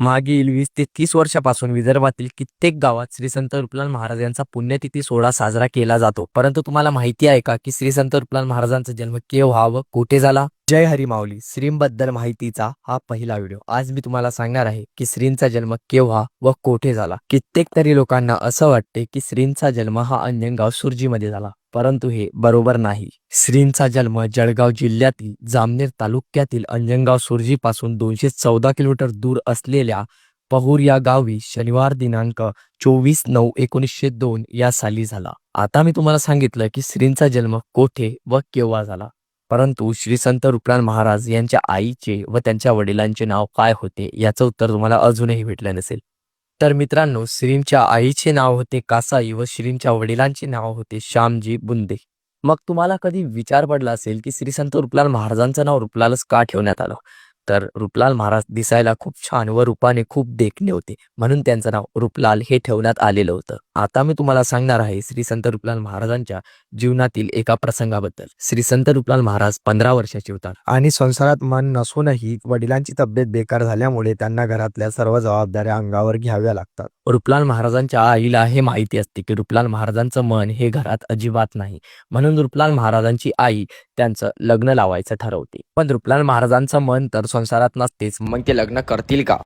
मागील वीस ते तीस वर्षापासून विदर्भातील कित्येक गावात श्री संत रुपलाल महाराज यांचा पुण्यतिथी सोहळा साजरा केला जातो. परंतु तुम्हाला माहिती आहे का की श्री संत रुपलाल महाराजांचा जन्म केव्हा व कुठे झाला? जय हरी माऊली. श्रींबद्दल माहितीचा हा पहिला व्हिडिओ. आज मी तुम्हाला सांगणार आहे की श्रींचा जन्म केव्हा व कोठे झाला. कित्येक तरी लोकांना असं वाटते की श्रींचा जन्म हा अंजनगाव सुरजीमध्ये झाला. परंतु हे बरोबर नाही. श्रींचा जन्म जळगाव जिल्ह्यातील जामनेर तालुक्यातील अंजनगाव सुरजी पासून दोनशे चौदा किलोमीटर दूर असलेल्या पहूर या गावी शनिवार दिनांक चोवीस नऊ एकोणीसशे दोन या साली झाला. आता मी तुम्हाला सांगितलं की श्रींचा जन्म कोठे व केव्हा झाला. परंतु श्री संत रुपलाल महाराज यांच्या आईचे व त्यांच्या वडिलांचे नाव काय होते याचं उत्तर तुम्हाला अजूनही भेटलं नसेल. तर मित्रांनो श्रींच्या आईचे नाव होते कासाई व श्रींच्या वडिलांचे नाव होते श्यामजी बुंदे. मग तुम्हाला कधी विचार पडला असेल की श्री संत रुपलाल महाराजांचं नाव रुपलालच का ठेवण्यात आलं? तर रुपलाल महाराज दिसायला खूप छान व रूपाने खूप देखणे होते. म्हणून त्यांचं नाव रुपलाल हे ठेवण्यात आलेलं होतं. आता मी तुम्हाला सांगणार आहे श्री संत रुपलाल महाराजांच्या जीवनातील एका प्रसंगाबद्दल. श्री संत रुपलाल महाराज पंधरा वर्षाचे होतात आणि संसारात मन नसूनही वडिलांची तब्येत बेकार झाल्यामुळे त्यांना घरातल्या सर्व जबाबदाऱ्या अंगावर घ्याव्या लागतात. रुपलाल महाराजांच्या आईला हे माहिती असते की रुपलाल महाराजांचं मन हे घरात अजिबात नाही. म्हणून रुपलाल महाराजांची आई त्यांचं लग्न लावायचं ठरवते. पण रुपलाल महाराजांचं मन तर संसारात नसतेच मग ते लग्न करतील का?